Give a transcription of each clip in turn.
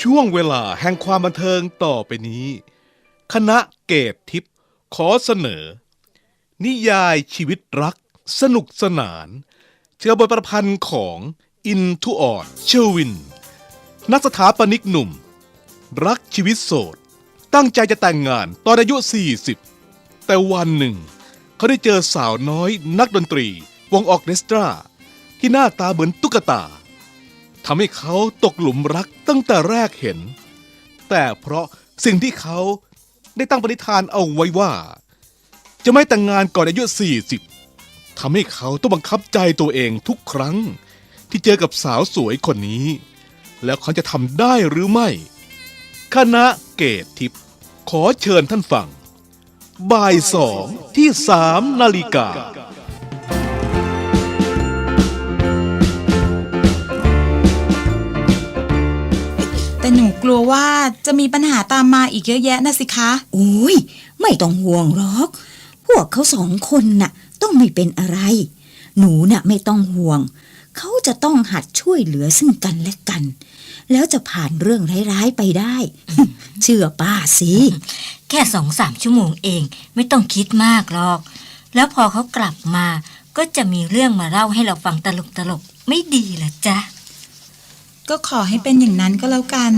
ช่วงเวลาแห่งความบันเทิงต่อไปนี้ คณะเกตทิพย์ขอเสนอ นิยายชีวิตรัก สนุกสนานเชื่อบทประพันธ์ของอินทุออดเชอวิน นักสถาปนิกหนุ่ม รักชีวิตโสด ตั้งใจจะแต่งงานตอนอายุ 40 แต่วันหนึ่ง เขาได้เจอสาวน้อยนักดนตรี วงออเคสตรา ที่หน้าตาเหมือนตุ๊กตา ทำให้เขาตกหลุมรักตั้งแต่แรกเห็น แต่เพราะสิ่งที่เขาได้ตั้งปณิธานเอาไว้ว่า จะไม่แต่งงานก่อนอายุ 40 ทำให้เขาต้องบังคับใจตัวเองทุกครั้ง ที่เจอกับสาวสวยคนนี้ แล้วเขาจะทำได้หรือไม่ คณะเกตทิพย์ขอเชิญท่านฟัง บ่ายสองที่สามนาฬิกา กลัวว่าจะมีปัญหาตามมาอีกเยอะแยะนะสิคะ โอ้ย ไม่ต้องห่วงหรอก พวกเขาสองคนน่ะ ต้องไม่เป็นอะไร หนูน่ะไม่ต้องห่วง เขาจะต้องหัดช่วยเหลือซึ่งกันและกัน แล้วจะผ่านเรื่องร้ายๆไปได้ เชื่อป้าสิ แค่สองสามชั่วโมงเอง ไม่ต้องคิดมากหรอก แล้วพอเขากลับมา ก็จะมีเรื่องมาเล่าให้เราฟังตลกตลกๆไม่ดีเหรอจ๊ะ ก็ขอให้เป็นอย่างนั้นก็แล้วกัน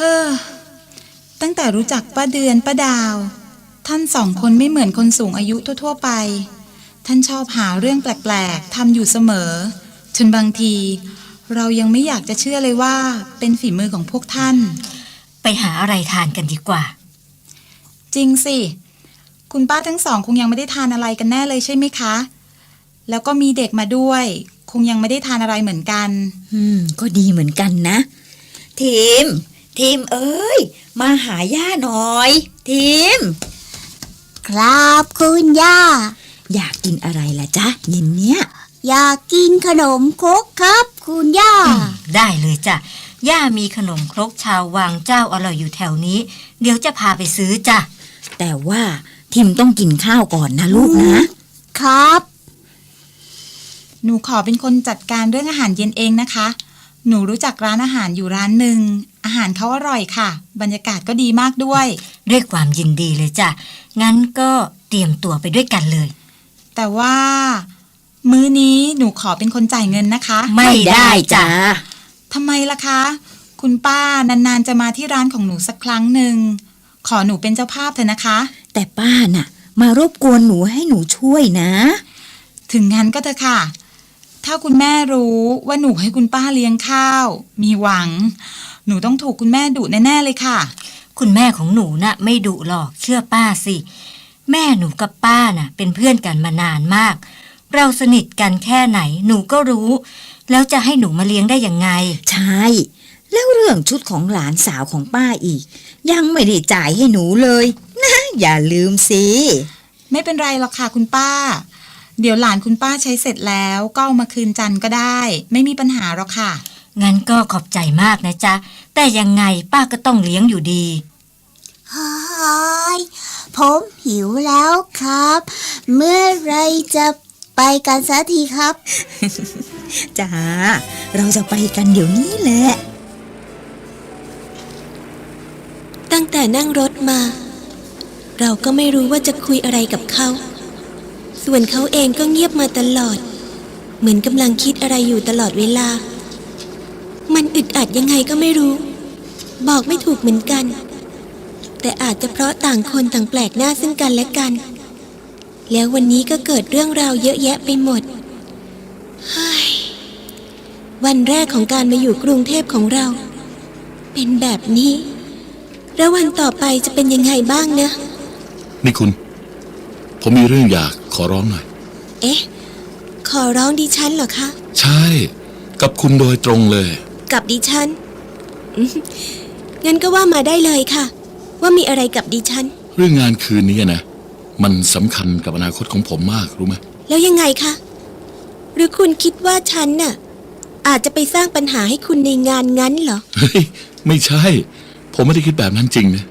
เฮ้อตั้งแต่รู้จักป้าเดือนป้าดาว ท่านสองคนไม่เหมือนคนสูงอายุทั่ว ๆ ไป ท่านชอบหาเรื่องแปลก ๆทำอยู่เสมอ จนบางที เรายังไม่อยากจะเชื่อเลยว่า เป็นฝีมือของพวกท่าน ไปหาอะไรทานกันดีกว่า จริงสิ คุณป้าทั้งสองคงยังไม่ได้ทานอะไรกันแน่เลยใช่ไหมคะ แล้วก็มีเด็กมาด้วย คงยังไม่ได้ทานอะไรเหมือนกัน อืม ก็ดีเหมือนกันนะทีม ทีมเอ้ย มาหาย่าหน่อย ทีม ครับคุณย่า อยากกินอะไรล่ะจ๊ะเย็นเนี้ย อยากกินขนมครกครับ คุณย่า ได้เลยจ้ะ ย่ามีขนมครกชาววังเจ้าอร่อยอยู่แถวนี้ เดี๋ยวจะพาไปซื้อจ้ะ แต่ว่าทีมต้องกินข้าวก่อนนะลูกนะ ครับ หนูขอเป็นคนจัดการเรื่องอาหารเย็นเองนะคะ หนูรู้จักร้านอาหารอยู่ร้านหนึ่ง อาหารเขาอร่อยค่ะ บรรยากาศก็ดีมากด้วย ด้วยความยินดีเลยจ้ะ งั้นก็เตรียมตัวไปด้วยกันเลย แต่ว่า มื้อนี้หนูขอเป็นคนจ่ายเงินนะคะ ไม่ได้จ้ะทำไมล่ะคะ คุณป้านานๆจะมาที่ร้านของหนูสักครั้งหนึ่ง ขอหนูเป็นเจ้าภาพเถอะนะคะ แต่ป้าน่ะ มารบกวนหนูให้หนูช่วยนะ ถึงงั้นก็เถอะค่ะ ถ้าคุณแม่รู้ว่าหนูให้คุณป้าเลี้ยงข้าว มีหวัง หนูต้องถูกคุณแม่ดุแน่ๆเลยค่ะ คุณแม่ของหนูน่ะ ไม่ดุหรอกเชื่อป้าสิ แม่หนูกับป้าน่ะ เป็นเพื่อนกันมานานมาก เราสนิทกันแค่ไหนหนูก็รู้ แล้วจะให้หนูมาเลี้ยงได้ยังไง ใช่ แล้วเรื่องชุดของหลานสาวของป้าอีก ยังไม่ได้จ่ายให้หนูเลยนะอย่าลืมสิ ไม่เป็นไรหรอกค่ะคุณป้า เดี๋ยวหลานคุณป้าใช้เสร็จแล้วก็เอามาคืนจันก็ได้ ไม่มีปัญหาหรอกค่ะ งั้นก็ขอบใจมากนะจ๊ะ แต่ยังไงป้าก็ต้องเลี้ยงอยู่ดีฮายผมหิวแล้วครับ เมื่อไรจะไปกันสักทีครับ จ้า เราจะไปกันเดี๋ยวนี้แหละ ตั้งแต่นั่งรถมา เราก็ไม่รู้ว่าจะคุยอะไรกับเขา ส่วนเขาเองก็เงียบมาตลอด เหมือนกำลังคิดอะไรอยู่ตลอดเวลา มันอึดอัดยังไงก็ไม่รู้ บอกไม่ถูกเหมือนกัน แต่อาจจะเพราะต่างคนต่างแปลกหน้าซึ่งกันและกัน แล้ววันนี้ก็เกิดเรื่องราวเยอะแยะไปหมดเฮ้ยวันแรกของการมาอยู่กรุงเทพของเรา เป็นแบบนี้ แล้ววันต่อไปจะเป็นยังไงบ้างนะนี่คุณ ผมมีเรื่องอยากขอร้องหน่อย เอ๊ะ ขอร้องดิฉันเหรอคะ ใช่ กับคุณโดยตรงเลย กับดิฉันอืมงั้นก็ว่ามาได้เลยค่ะ ว่ามีอะไรกับดิฉัน เรื่องงานคืนนี้นะ มันสำคัญกับอนาคตของผมมากรู้ไหมแล้วยังไงคะหรือคุณคิดว่าฉันน่ะ อาจจะไปสร้างปัญหาให้คุณในงานงั้นเหรอเฮ้ยไม่ใช่ ผมไม่ได้คิดแบบนั้นจริงนะ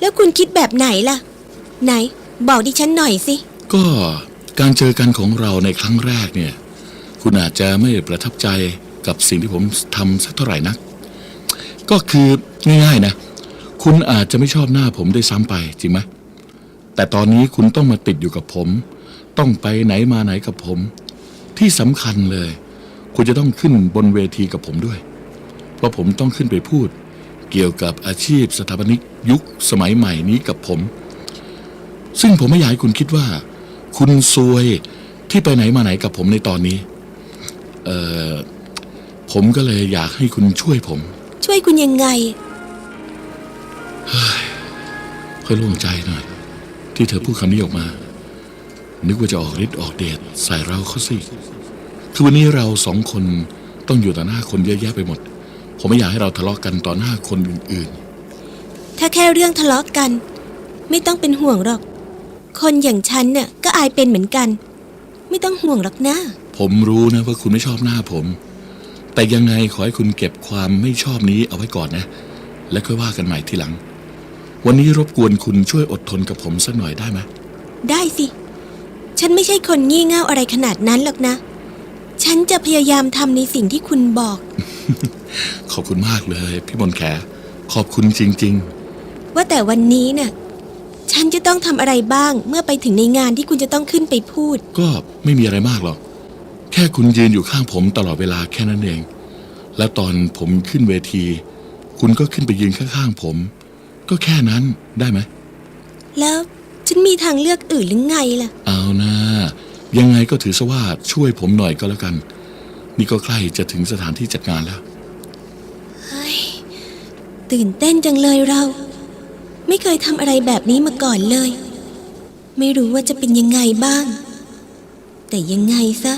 แล้วคุณคิดแบบไหนล่ะ ไหน บอกดิฉันหน่อยสิก็การเจอกันของเราในครั้งแรกเนี่ย คุณอาจจะไม่ประทับใจ กับสิ่งที่ผมทำสักเท่าไหร่นัก ก็คือง่ายๆนะ คุณอาจจะไม่ชอบหน้าผมได้วยซ้ำไปจริงไหมแต่ตอนนี้คุณต้องมาติดอยู่กับผม ต้องไปไหนมาไหนกับผม ที่สำคัญเลย คุณจะต้องขึ้นบนเวทีกับผมด้วย เพราะผมต้องขึ้นไปพูด เกี่ยวกับอาชีพสถาปนิกยุคสมัยใหม่นี้กับผม ซึ่งผมไม่อยากให้คุณคิดว่า คุณซวยที่ไปไหนมาไหนกับผมในตอนนี้ เอ่อ ผมก็เลยอยากให้คุณช่วยผม ช่วยคุณยังไง ค่อยโล่งใจหน่อย ที่เธอพูดคำนี้ออกมา นึกว่าจะออกฤทธิ์ออกเดชใส่เราเขาสิคือวันนี้เราสองคนต้องอยู่ต่อหน้าคนเยอะแยะไปหมด ผมไม่อยากให้เราทะเลาะกันต่อหน้าคนอื่นถ้าแค่เรื่องทะเลาะกัน ไม่ต้องเป็นห่วงหรอก คนอย่างฉันน่ะก็อายเป็นเหมือนกัน ไม่ต้องห่วงหรอกนะๆผมรู้นะว่าคุณไม่ชอบหน้าผม แต่ยังไงขอให้คุณเก็บความไม่ชอบนี้เอาไว้ก่อนนะ แล้วค่อยว่ากันใหม่ทีหลัง วันนี้รบกวนคุณช่วยอดทนกับผมสักหน่อยได้ไหมได้สิ ฉันไม่ใช่คนงี่เง่าอะไรขนาดนั้นหรอกนะ ฉันจะพยายามทำในสิ่งที่คุณบอก ขอบคุณมากเลย พี่มนต์แข ขอบคุณจริง ๆ ว่าแต่วันนี้น่ะฉันจะต้องทำอะไรบ้างเมื่อไปถึงในงานที่คุณจะต้องขึ้นไปพูด ก็ไม่มีอะไรมากหรอก แค่คุณยืนอยู่ข้างผมตลอดเวลาแค่นั้นเอง และตอนผมขึ้นเวที คุณก็ขึ้นไปยืนข้างๆผม ก็แค่นั้นได้ไหม แล้วฉันมีทางเลือกอื่นหรือไงล่ะ เอานะ ยังไงก็ถือซะว่าช่วยผมหน่อยก็แล้วกัน นี่ก็ใกล้จะถึงสถานที่จัดงานแล้วตื่นเต้นจังเลยเรา ไม่เคยทำอะไรแบบนี้มาก่อนเลย ไม่รู้ว่าจะเป็นยังไงบ้าง แต่ยังไงซะ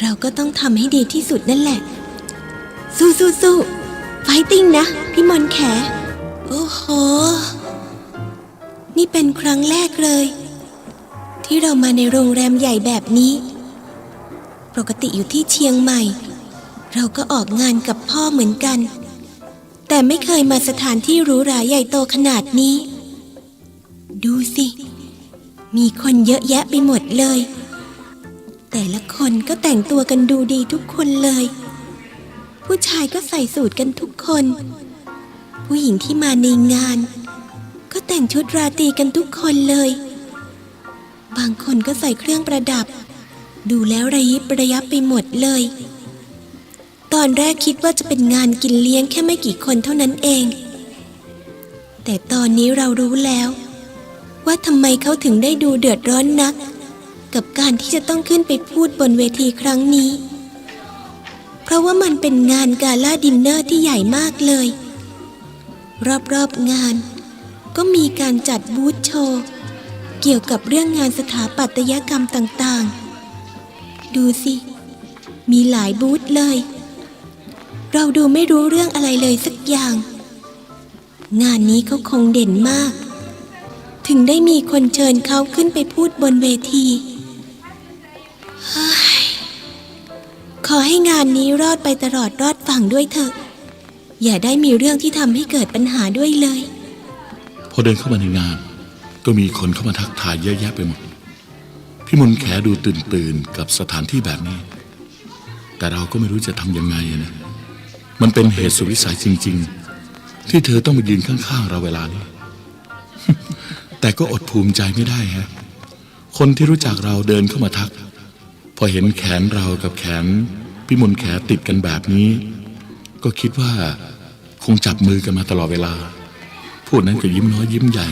เราก็ต้องทำให้ดีที่สุดนั่นแหละ สู้สู้สู้ไฟติ้งนะ พี่มอนแข โอ้โห นี่เป็นครั้งแรกเลย ที่เรามาในโรงแรมใหญ่แบบนี้ ปกติอยู่ที่เชียงใหม่ เราก็ออกงานกับพ่อเหมือนกัน แต่ไม่เคยมาสถานที่หรูหราใหญ่โตขนาดนี้ ดูสิ มีคนเยอะแยะไปหมดเลย แต่ละคนก็แต่งตัวกันดูดีทุกคนเลย ผู้ชายก็ใส่สูทกันทุกคน ผู้หญิงที่มาในงาน ก็แต่งชุดราตรีกันทุกคนเลย บางคนก็ใส่เครื่องประดับ ดูแล้วระยิบระยับไปหมดเลย ตอนแรกคิดว่าจะเป็นงานกินเลี้ยงแค่ไม่กี่คนเท่านั้นเอง แต่ตอนนี้เรารู้แล้ว ว่าทำไมเขาถึงได้ดูเดือดร้อนนัก กับการที่จะต้องขึ้นไปพูดบนเวทีครั้งนี้ เพราะว่ามันเป็นงานกาล่าดินเนอร์ที่ใหญ่มากเลย รอบๆงาน ก็มีการจัดบูธโชว์ เกี่ยวกับเรื่องงานสถาปัตยกรรมต่างๆ ดูสิ มีหลายบูธเลย เราดูไม่รู้เรื่องอะไรเลยสักอย่าง งานนี้เขาคงเด่นมากถึงได้มีคนเชิญเขาขึ้นไปพูดบนเวที ขอให้งานนี้รอดไปตลอดรอดฝั่งด้วยเถอะ อย่าได้มีเรื่องที่ทำให้เกิดปัญหาด้วยเลย พอเดินเข้ามาในงาน ก็มีคนเข้ามาทักทายเยอะแยะไปหมด พี่มนแขดูตื่นตื่นกับสถานที่แบบนี้ แต่เราก็ไม่รู้จะทำยังไงนะ มันเป็นเหตุสุดวิสัยจริง ๆ ที่เธอต้องมายืนข้างๆเราเวลานี้ แต่ก็อดภูมิใจไม่ได้ฮะ คนที่รู้จักเราเดินเข้ามาทัก พอเห็นแขนเรากับแขนพี่มนแขติดกันแบบนี้ ก็คิดว่าคงจับมือกันมาตลอดเวลา พวกนั้นก็ยิ้มน้อยยิ้มใหญ่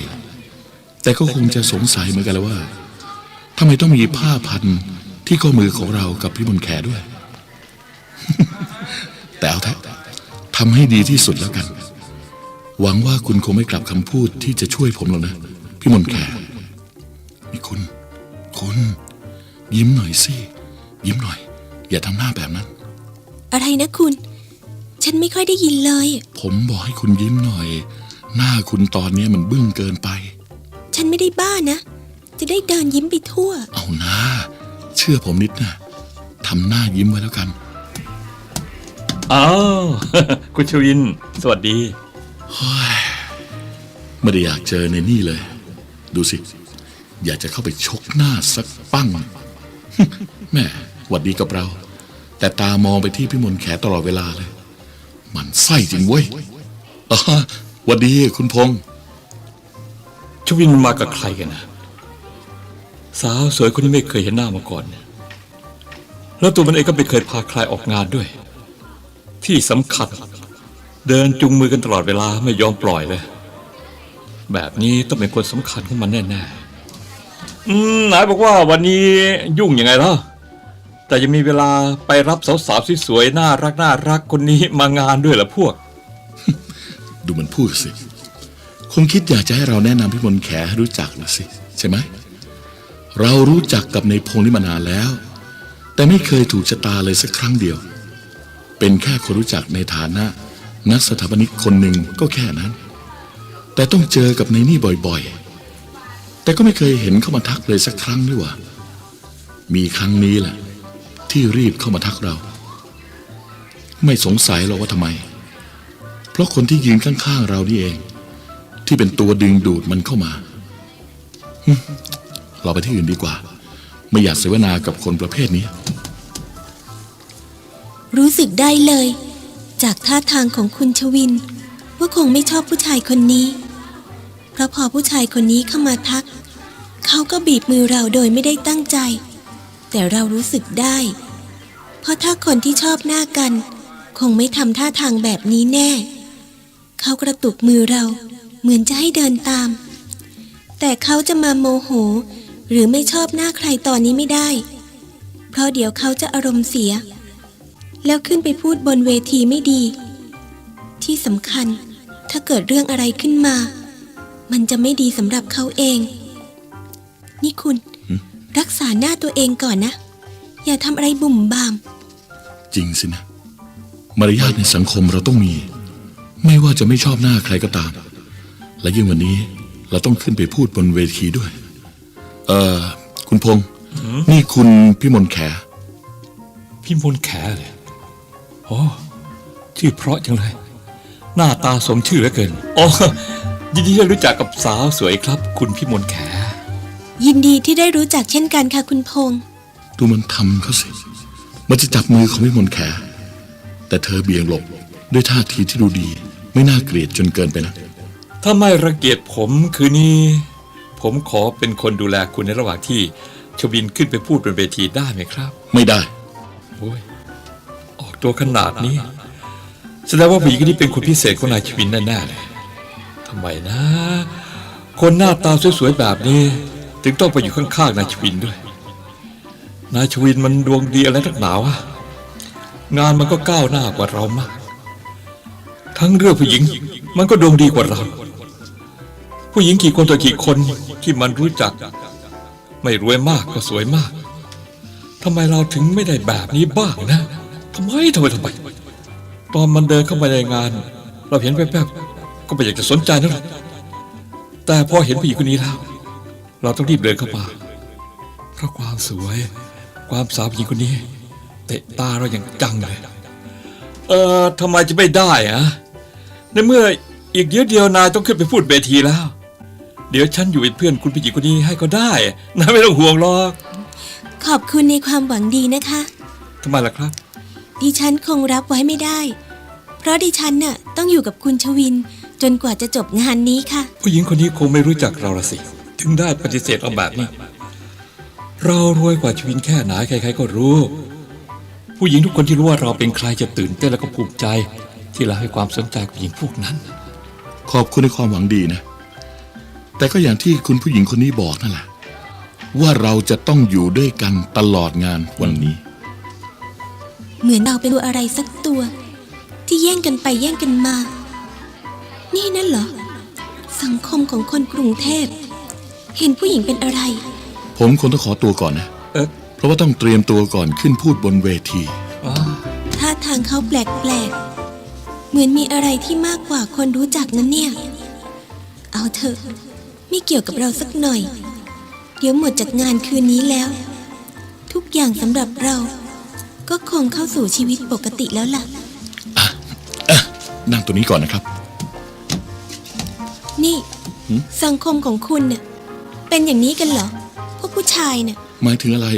แต่ก็คงจะสงสัยเหมือนกันแล้วว่าทำไมต้องมีผ้าพันที่ข้อมือของเรากับพี่มนแขด้วย แต่เอาเถอะทำให้ดีที่สุดแล้วกัน หวังว่าคุณคงไม่กลับคำพูดที่จะช่วยผมหรอกนะ พี่มนแขนี่คุณ คุณ ยิ้มหน่อยสิ ยิ้มหน่อย อย่าทำหน้าแบบนั้น อะไรนะคุณ ฉันไม่ค่อยได้ยินเลย ผมบอกให้คุณยิ้มหน่อย หน้าคุณตอนนี้มันบึ้งเกินไป ฉันไม่ได้บ้านะ จะได้เดินยิ้มไปทั่ว เอาหน้าเชื่อผมนิดนะทำหน้ายิ้มไว้แล้วกันอ้าวคุณชวิน สวัสดีไม่ได้อยากเจอในนี่เลย ดูสิ อยากจะเข้าไปชกหน้าสักปั้งแม่ หวัดดีกับเรา แต่ตามองไปที่พี่มนแขตลอดเวลาเลย มันไส้จริงเว้ยอ๋อหวัดดีคุณพงษ์ชวินมากับใครกันนะสาวสวยคนนี้ไม่เคยเห็นหน้ามาก่อนเนี่ยแล้วตัวมันเองก็ไม่เคยพาใครออกงานด้วย ที่สำคัญ เดินจุงมือกันตลอดเวลาไม่ยอมปล่อยเลย แบบนี้ต้องเป็นคนสำคัญของมันแน่ๆอืมนายบอกว่าวันนี้ยุ่งยังไงล่ะ แต่ยังมีเวลาไปรับสาวๆสวยๆน่ารักน่ารักคนนี้มางานด้วยเหรอพวก ดูมันพูดสิ คงคิดอยากจะให้เราแนะนำพี่มนแขให้รู้จักนะสิ ใช่ไหม เรารู้จักกับในพงนี่มานานแล้ว แต่ไม่เคยถูกชะตาเลยสักครั้งเดียว เป็นแค่คนรู้จักในฐานะ นักสถาปนิกคนหนึ่งก็แค่นั้น แต่ต้องเจอกับในนี่บ่อยๆ แต่ก็ไม่เคยเห็นเข้ามาทักเลยสักครั้งด้วยว่ามีครั้งนี้แหละ ที่รีบเข้ามาทักเรา ไม่สงสัยหรอกว่าทำไม เพราะคนที่ยืนข้างๆเรานี่เอง ที่เป็นตัวดึงดูดมันเข้ามา เราไปที่อื่นดีกว่า ไม่อยากเสวนากับคนประเภทนี้ รู้สึกได้เลย จากท่าทางของคุณชวิน ว่าคงไม่ชอบผู้ชายคนนี้ เพราะพอผู้ชายคนนี้เข้ามาทัก เขาก็บีบมือเราโดยไม่ได้ตั้งใจแต่เรารู้สึกได้ เพราะถ้าคนที่ชอบหน้ากัน คงไม่ทำท่าทางแบบนี้แน่ เขากระตุกมือเราเหมือนจะให้เดินตาม แต่เขาจะมาโมโห หรือไม่ชอบหน้าใครตอนนี้ไม่ได้ เพราะเดี๋ยวเขาจะอารมณ์เสีย แล้วขึ้นไปพูดบนเวทีไม่ดี ที่สำคัญถ้าเกิดเรื่องอะไรขึ้นมา มันจะไม่ดีสำหรับเขาเอง นี่คุณรักษาหน้าตัวเองก่อนนะ อย่าทำอะไรบุ่มบาม จริงสินะ มารยาทในสังคมเราต้องมี ไม่ว่าจะไม่ชอบหน้าใครก็ตาม และยิ่งวันนี้เราต้องขึ้นไปพูดบนเวทีด้วย เออคุณพงษ์นี่คุณพี่มนต์แข พี่มนต์แขเลยโอ้ชื่อเพราะจังเลย หน้าตาสมชื่อเหลือเกินอ๋อยินดีที่รู้จักกับสาวสวยครับ คุณพี่มนต์แข ยินดีที่ได้รู้จักเช่นกันค่ะคุณพงษ์ ดูมันทำเขาสิ มันจะจับมือของพี่มนต์แข แต่เธอเบี่ยงหลบด้วยท่าทีที่ดูดี ไม่น่าเกลียดจนเกินไปนะ ถ้าไม่รังเกียจผมคืนนี้ ผมขอเป็นคนดูแลคุณในระหว่างที่ชวินขึ้นไปพูดบนเวทีได้ไหมครับ ไม่ได้โอ้ยออกตัวขนาดนี้แสดงว่าผู้หญิงคนนี้เป็นคนพิเศษของนายชวินแน่ๆเลยทำไมนะ คนหน้าตาสวยๆแบบนี้ ถึงต้องไปอยู่ข้างๆนายชวินด้วย นายชวินมันดวงดีอะไรนักหนาวะงานมันก็ก้าวหน้ากว่าเรามาก ทั้งเรื่องผู้หญิงมันก็ดวงดีกว่าเรา ผู้หญิงกี่คนต่อกี่คนที่มันรู้จัก ไม่รวยมากก็สวยมากทำไมเราถึงไม่ได้แบบนี้บ้างนะทำไมทำไมทำไมตอนมันเดินเข้ามาในงาน เราเห็นแป๊บๆก็ไม่อยากจะสนใจนั่นแหละแต่พอเห็นผู้หญิงคนนี้แล้ว เราต้องรีบเดินเข้ามาเพราะความสวย ความสาวผู้หญิงคนนี้ เตะตาเราอย่างจังเลยเออทำไมจะไม่ได้อะในเมื่ออีกเดียวเดียวนายต้องขึ้นไปพูดเวทีแล้ว เดี๋ยวฉันอยู่เป็นเพื่อนคุณผู้หญิงคนนี้ให้ก็ได้นายไม่ต้องห่วงหรอกขอบคุณในความหวังดีนะคะ ทำไมล่ะครับ ดิฉันคงรับไว้ไม่ได้ เพราะดิฉันน่ะต้องอยู่กับคุณชวิน จนกว่าจะจบงานนี้ค่ะ ผู้หญิงคนนี้คงไม่รู้จักเราละสิ ถึงได้ปฏิเสธเราแบบนี้ เรารวยกว่าชวินแค่ไหนใคร ๆ ก็รู้ ผู้หญิงทุกคนที่รู้ว่าเราเป็นใครจะตื่นเต้นและก็ภูมิใจ ที่เราให้ความสนใจกับผู้หญิงพวกนั้น ขอบคุณในความหวังดีนะ แต่ก็อย่างที่คุณผู้หญิงคนนี้บอกนั่นแหละว่าเราจะต้องอยู่ด้วยกันตลอดงานวันนี้ เหมือนเราเป็นตัวอะไรสักตัว ที่แย่งกันไปแย่งกันมา นี่นั่นเหรอ สังคมของคนกรุงเทพ เห็นผู้หญิงเป็นอะไร ผมคงต้องขอตัวก่อนนะ เอ๊ะ เพราะว่าต้องเตรียมตัวก่อนขึ้นพูดบนเวทีอ้าท่าทางเขาแปลกๆ เหมือนมีอะไรที่มากกว่าคนรู้จักนั้นเนี่ย เอาเถอะ ไม่เกี่ยวกับเราสักหน่อย เดี๋ยวหมดจากงานคืนนี้แล้ว ทุกอย่างสำหรับเรา ก็คงเข้าสู่ชีวิตปกติแล้วล่ะ นั่งตัวนี้ก่อนนะครับ นี่หืมสังคมของคุณเนี่ยเป็นอย่างนี้กันเหรอพ วกผู้ชายเนี่ยหมายถึงอะไร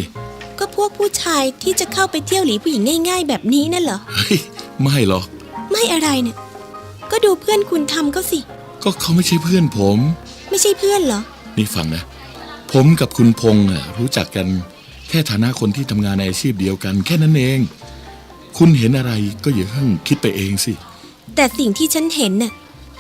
ก็พวกผู้ชายที่จะเข้าไปเที่ยวหลีผู้หญิงง่าย ๆ แบบนี้นั่นเหรอ เฮ้ย ไม่หรอก ไม่อะไรเนี่ย ก็ก็ดูเพื่อนคุณทำก็สิ ก็เขาไม่ใช่เพื่อนผม ไม่ใช่เพื่อนเหรอ นี่ฟังนะ ผมกับคุณพงษ์อะรู้จักกันแค่ฐานะคนที่ทำงานในอาชีพเดียวกัน แค่นั้นเอง คุณเห็นอะไรก็อย่าเพิ่งคิดไปเองสิ แต่สิ่งที่ฉันเห็นน่ะ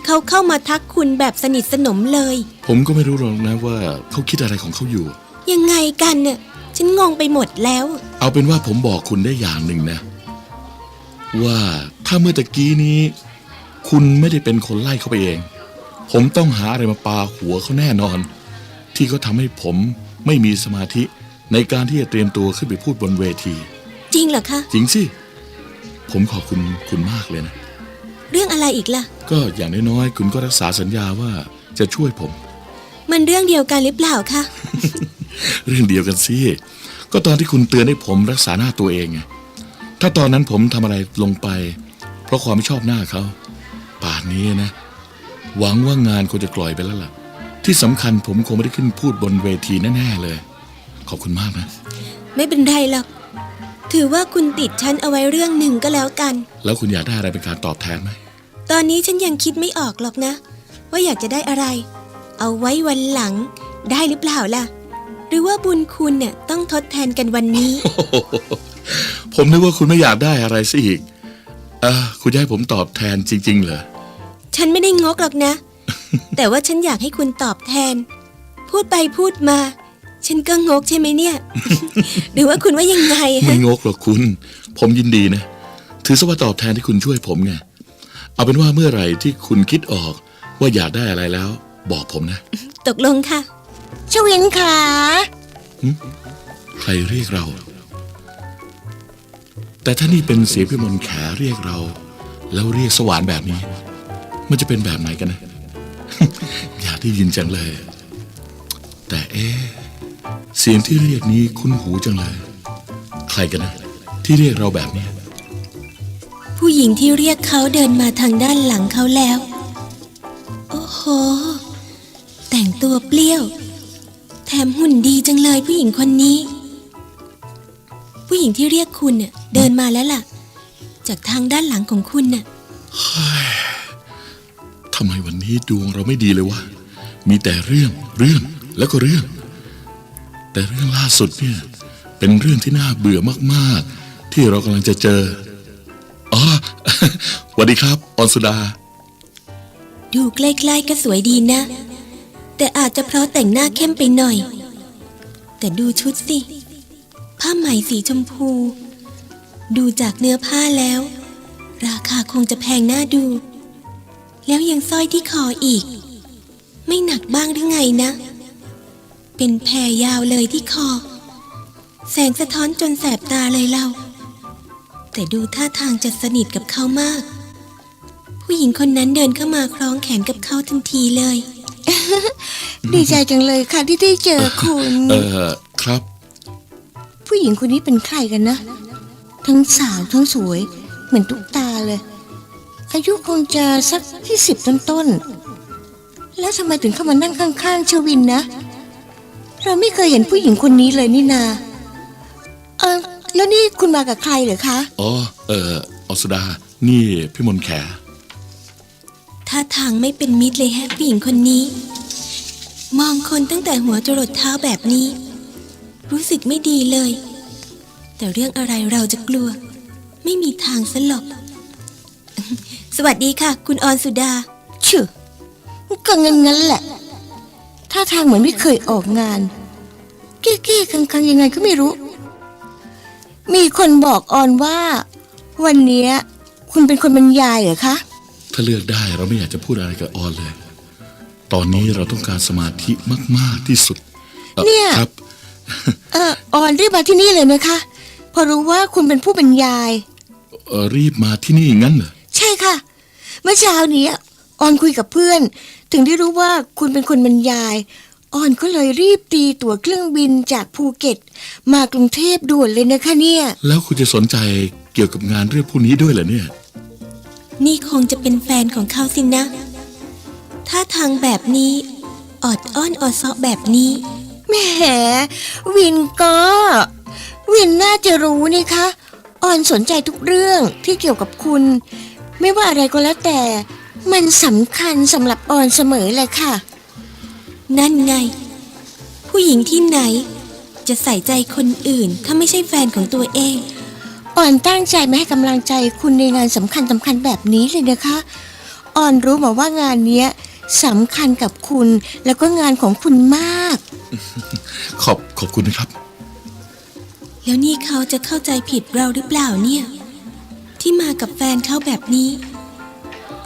เขาเข้ามาทักคุณแบบสนิทสนมเลย ผมก็ไม่รู้หรอกนะว่าเขาคิดอะไรของเขาอยู่ ยังไงกันน่ะฉันงงไปหมดแล้ว เอาเป็นว่าผมบอกคุณได้อย่างหนึ่งนะ ว่าถ้าเมื่อตะกี้นี้ คุณไม่ได้เป็นคนไล่เขาไปเอง ผมต้องหาอะไรมาปาหัวเขาแน่นอน ที่เขาทำให้ผมไม่มีสมาธิในการที่จะเตรียมตัวขึ้นไปพูดบนเวที จริงเหรอคะ จริงสิ ผมขอบคุณคุณมากเลยนะ เรื่องอะไรอีกล่ะ ก็อย่างน้อยๆคุณก็รักษาสัญญาว่าจะช่วยผม มันเรื่องเดียวกันหรือเปล่าคะ เรื่องเดียวกันสิก็ตอนที่คุณเตือนให้ผมรักษาหน้าตัวเองไงถ้าตอนนั้นผมทำอะไรลงไป เพราะความไม่ชอบหน้าเขาป่านนี้นะ หวังว่างานคงจะกล่อยไปแล้วล่ะ ที่สำคัญผมคงไม่ได้ขึ้นพูดบนเวทีแน่ๆเลย ขอบคุณมากนะ ไม่เป็นไรหรอกถือว่าคุณติดฉันเอาไว้เรื่องหนึ่งก็แล้วกัน แล้วคุณอยากได้อะไรเป็นการตอบแทนไหม ตอนนี้ฉันยังคิดไม่ออกหรอกนะ ว่าอยากจะได้อะไร เอาไว้วันหลัง ได้หรือเปล่าล่ะ หรือว่าบุญคุณเนี่ยต้องทดแทนกันวันนี้ ผมนึกว่าคุณไม่อยากได้อะไรซะอีกเอ่าคุณจะให้ผมตอบแทนจริง ๆ เหรอ ฉันไม่ได้งกหรอกนะ แต่ว่าฉันอยากให้คุณตอบแทน พูดไปพูดมา ฉันก็งกใช่ไหมเนี่ย หรือว่าคุณว่ายังไงไม่ฮะงกหรอกคุณ ผมยินดีนะ ถือซะว่าตอบแทนที่คุณช่วยผมไง เอาเป็นว่าเมื่อไหร่ที่คุณคิดออกว่าอยากได้อะไรแล้ว บอกผมนะ ตกลงค่ะ ชวินขาใครเรียกเรา แต่ถ้านี่เป็นเสียงพิมลแขเรียกเรา แล้วเรียกสวรรค์แบบนี้ มันจะเป็นแบบไหนกันนะ อยากได้ยินจังเลย แต่เอ๊ะเสียงที่เรียกนี้คุ้นหูจังเลย ใครกันนะ ที่เรียกเราแบบนี้ ผู้หญิงที่เรียกเขาเดินมาทางด้านหลังเขาแล้ว โอ้โห แต่งตัวเปรี้ยวแถ มหุ่นดีจังเลยผู้หญิงคนนี้ ผู้หญิงที่เรียกคุณน่ะเดินมาแล้วล่ะ จากทางด้านหลังของคุณน่ะทำไมวันนี้ดวงเราไม่ดีเลยวะ มีแต่เรื่องเรื่องแล้วก็เรื่อง แต่เรื่องล่าสุดเนี่ยเป็นเรื่องที่น่าเบื่อมากๆ ที่เรากำลังจะเจออ๋อสวัสดีครับ ออนสุดา ดูใกล้ๆก็สวยดีนะ แต่อาจจะเพราะแต่งหน้าเข้มไปหน่อย แต่ดูชุดสิ ผ้าไหมสีชมพู ดูจากเนื้อผ้าแล้ว ราคาคงจะแพงน่าดู แล้วยังสร้อยที่คออีก ไม่หนักบ้างหรือไงนะ เป็นแพรยาวเลยที่คอ แสงสะท้อนจนแสบตาเลยเรา แต่ดูท่าทางจะสนิทกับเขามาก ผู้หญิงคนนั้นเดินเข้ามาคล้องแขนกับเขาทันทีเลย ดีใจจังเลยค่ะที่ได้เจอคุณ เออครับ ผู้หญิงคนนี้เป็นใครกันนะ ทั้งสาวทั้งสวย เหมือนตุ๊กตาเลย อายุคงจะสักที่สิบต้นๆ แล้วทำไมถึงเข้ามานั่งข้างๆ ชวินนะ เราไม่เคยเห็นผู้หญิงคนนี้เลยนี่นา เออแล้วนี่คุณมากับใครเหรอคะ อ๋อ เออออนสุดา นี่พี่มนต์แข ท่าทางไม่เป็นมิตรเลยแฮะผู้หญิงคนนี้ มองคนตั้งแต่หัวจรดเท้าแบบนี้ รู้สึกไม่ดีเลย แต่เรื่องอะไรเราจะกลัว ไม่มีทางสลบสวัสดีค่ะ คุณออนสุดาชื่อก็งั้นงั้นแหละท่าทางเหมือนไม่เคยออกงาน เก้ๆคังๆยังไงก็ไม่รู้ มีคนบอกออนว่า วันนี้คุณเป็นคนบรรยายเหรอคะ ถ้าเลือกได้เราไม่อยากจะพูดอะไรกับออนเลย ตอนนี้เราต้องการสมาธิมาก ๆที่สุดอ่อเนี่ย ครับ เออออนรีบมาที่นี่เลยนะคะ พอรู้ว่าคุณเป็นผู้บรรยาย เอ่อรีบมาที่นี่งั้นเหรอใช่ค่ะ เมื่อเช้านี้ออนคุยกับเพื่อน ถึงได้รู้ว่าคุณเป็นคนบรรยาย ออนก็เลยรีบตีตั๋วเครื่องบินจากภูเก็ต มากรุงเทพด่วนเลยนะคะเนี่ย แล้วคุณจะสนใจเกี่ยวกับงานเรื่องพวกนี้ด้วยเหรอเนี่ย นี่คงจะเป็นแฟนของเขาสินะท่าทางแบบนี้ ออดอ้อนออดซาะแบบนี้ แหม วินก็ วินน่าจะรู้นี่คะ ออนสนใจทุกเรื่องที่เกี่ยวกับคุณ ไม่ว่าอะไรก็แล้วแต่ มันสำคัญสำหรับออนเสมอเลยค่ะ นั่นไง ผู้หญิงที่ไหน จะใส่ใจคนอื่นถ้าไม่ใช่แฟนของตัวเอง ออนตั้งใจมาให้กำลังใจคุณในงานสำคัญสำคัญแบบนี้เลยนะคะออนรู้มาว่างานเนี้ยสำคัญกับคุณแล้วก็งานของคุณมาก ขอบขอบคุณนะครับ แล้วนี่เขาจะเข้าใจผิดเราหรือเปล่าเนี่ย ที่มากับแฟนเขาแบบนี้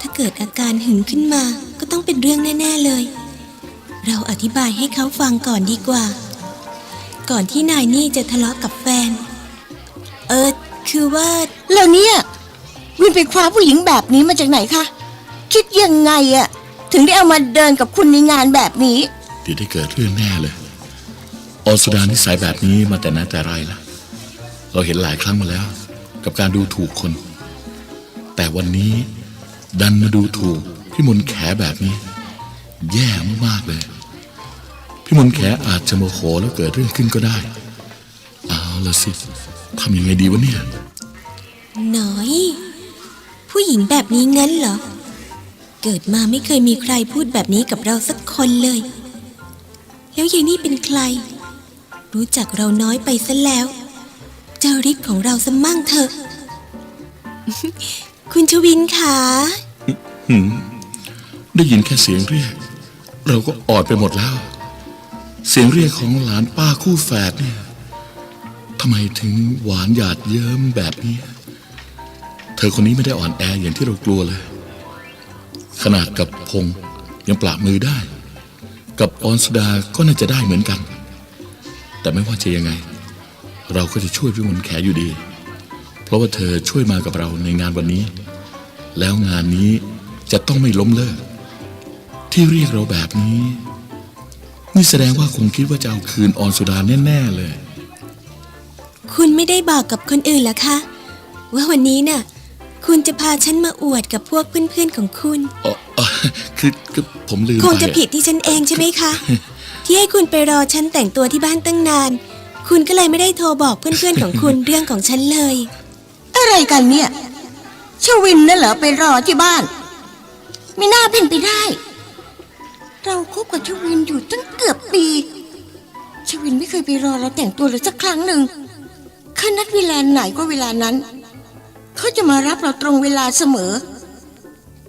ถ้าเกิดอาการหึงขึ้นมาก็ต้องเป็นเรื่องแน่ ๆเลย เราอธิบายให้เขาฟังก่อนดีกว่า ก่อนที่นายนี่จะทะเลาะกับแฟนเออ คือว่า แล้วเนี่ย วินไปคว้าผู้หญิงแบบนี้มาจากไหนคะ คิดยังไงอะถึงได้เอามาเดินกับคุณในงานแบบนี้ เดี๋ยวได้เกิดเรื่องแน่เลยออนสุดานิสัยแบบนี้มาแต่ไหนแต่ไรละเราเห็นหลายครั้งมาแล้ว กับการดูถูกคน แต่วันนี้ดันมาดูถูกพี่มนแขแบบนี้ แย่มากๆเลย พี่มนแขอาจจะโมโหแล้วเกิดเรื่องขึ้นก็ได้ เอาละสิทำยังไงดีวะเนี่ย หน่อย ผู้หญิงแบบนี้งั้นเหรอ เกิดมาไม่เคยมีใครพูดแบบนี้กับเราสักคนเลย แล้วยายนี่เป็นใคร รู้จักเราน้อยไปซะแล้ว เจ้าฤทธิ์ของเราสมั่งเถอะ คุณชวินขาหืมได้ยินแค่เสียงเรียก เราก็ออดไปหมดแล้ว เสียงเรียกของหลานป้าคู่แฝดเนี่ยทำไมถึงหวานหยาดเยิ้มแบบนี้ เธอคนนี้ไม่ได้อ่อนแออย่างที่เรากลัวเลย ขนาดกับพงษ์ยังปราบมือได้ กับออนสุดาก็น่าจะได้เหมือนกัน แต่ไม่ว่าจะยังไง เราก็จะช่วยพี่มนแขอยู่ดี เพราะว่าเธอช่วยมากับเราในงานวันนี้ แล้วงานนี้จะต้องไม่ล้มเลิก ที่เรียกเราแบบนี้ นี่แสดงว่าคงคิดว่าจะเอาคืนออนสุดาแน่ๆเลย คุณไม่ได้บอกกับคนอื่นหรอคะ ว่าวันนี้น่ะ คุณจะพาฉันมาอวดกับพวกเพื่อนๆของคุณ อ๋ออ๋อคือคือผมลืมคงไปจะผิดที่ฉันเองใช่ไหมคะ ที่ให้คุณไปรอฉันแต่งตัวที่บ้านตั้งนาน คุณก็เลยไม่ได้โทรบอกเพื่อนๆของคุณ เรื่องของฉันเลย อะไรกันเนี่ย ชวินน่ะเหรอไปรอที่บ้าน ไม่น่าเป็นไปได้ เราคบกับชวินอยู่ตั้งเกือบปี ชวินไม่เคยไปรอเราแต่งตัวเลยสักครั้งหนึ่งเขานัดเวลาไหนก็เวลานั้น เขาจะมารับเราตรงเวลาเสมอ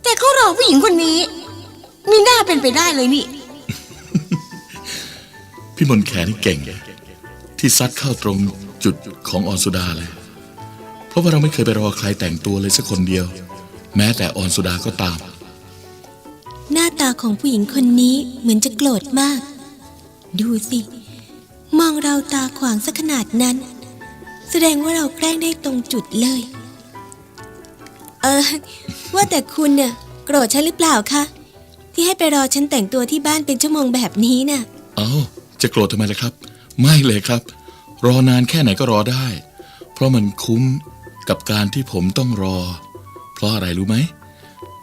แต่เขารอผู้หญิงคนนี้ มีหน้าเป็นไปได้เลยนี่ พี่มนต์แขนี่เก่ง ที่ซัดเข้าตรงจุดของออนสุดาเลย เพราะว่าเราไม่เคยไปรอใครแต่งตัวเลยสักคนเดียว แม้แต่ออนสุดาก็ตาม หน้าตาของผู้หญิงคนนี้เหมือนจะโกรธมาก ดูสิ มองเราตาขวางสักขนาดนั้น แสดงว่าเราแกล้งได้ตรงจุดเลย เออ ว่าแต่คุณน่ะโกรธฉันหรือเปล่าคะ ที่ให้ไปรอฉันแต่งตัวที่บ้านเป็นชั่วโมงแบบนี้น่ะ เอาจะโกรธทำไมล่ะครับ ไม่เลยครับ รอนานแค่ไหนก็รอได้ เพราะมันคุ้มกับการที่ผมต้องรอ เพราะอะไรรู้ไหม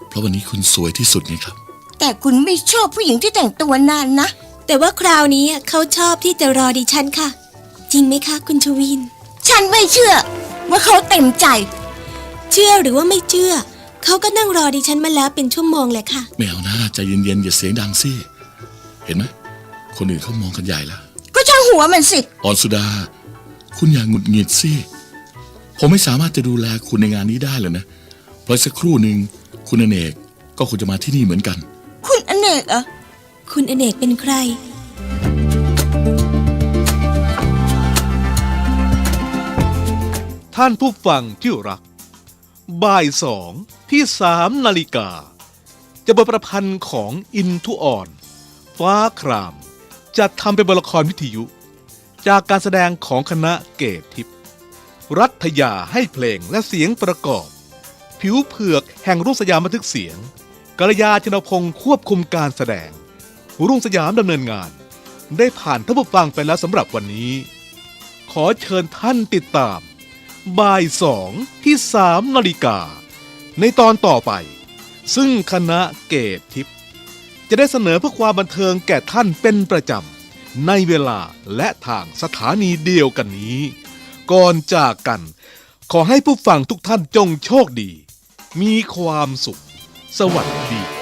เพราะวันนี้คุณสวยที่สุดไงครับ แต่คุณไม่ชอบผู้หญิงที่แต่งตัวนานนะ แต่ว่าคราวนี้เขาชอบที่จะรอดิฉันค่ะ จริงไหมคะ คุณชวิน ฉันไม่เชื่อ ว่าเขาเต็มใจ เชื่อหรือว่าไม่เชื่อ เขาก็นั่งรอดิฉันมาแล้วเป็นชั่วโมงแหละค่ะ ไม่เอานะใจเย็นๆอย่าเสียงดังสิเห็นไหมคนอื่นเขามองกันใหญ่แล้วก็ช่างหัวมันสิ ออนสุดา คุณอย่างหงุดหงิดสิผมไม่สามารถจะดูแลคุณในงานนี้ได้เลยนะ เพราะสักครู่หนึ่งคุณอเนกก็ควรจะมาที่นี่เหมือนกัน คุณอเนกเหรอ คุณอเนกเป็นใคร ท่านผู้ฟังที่รัก บ่ายสองที่สามนาฬิกา จะบทประพันธ์ของอินทุอ่อน ฟ้าคราม จะทำเป็นบทละครวิทยุ จากการแสดงของคณะเกตทิพย์รัฐยาให้เพลงและเสียงประกอบ ผิวเผือกแห่งรุ่งสยามบันทึกเสียงกัลยาชนพงศ์ควบคุมการแสดง รุ่งสยามดำเนินงาน ได้ผ่านท่านผู้ฟังไปแล้วสำหรับวันนี้ ขอเชิญท่านติดตาม บ่ายสองที่สามนาฬิกา ในตอนต่อไป ซึ่งคณะเกตทิพย์จะได้เสนอเพื่อความบันเทิงแก่ท่านเป็นประจำ ในเวลาและทางสถานีเดียวกันนี้ ก่อนจากกัน ขอให้ผู้ฟังทุกท่านจงโชคดี มีความสุข สวัสดี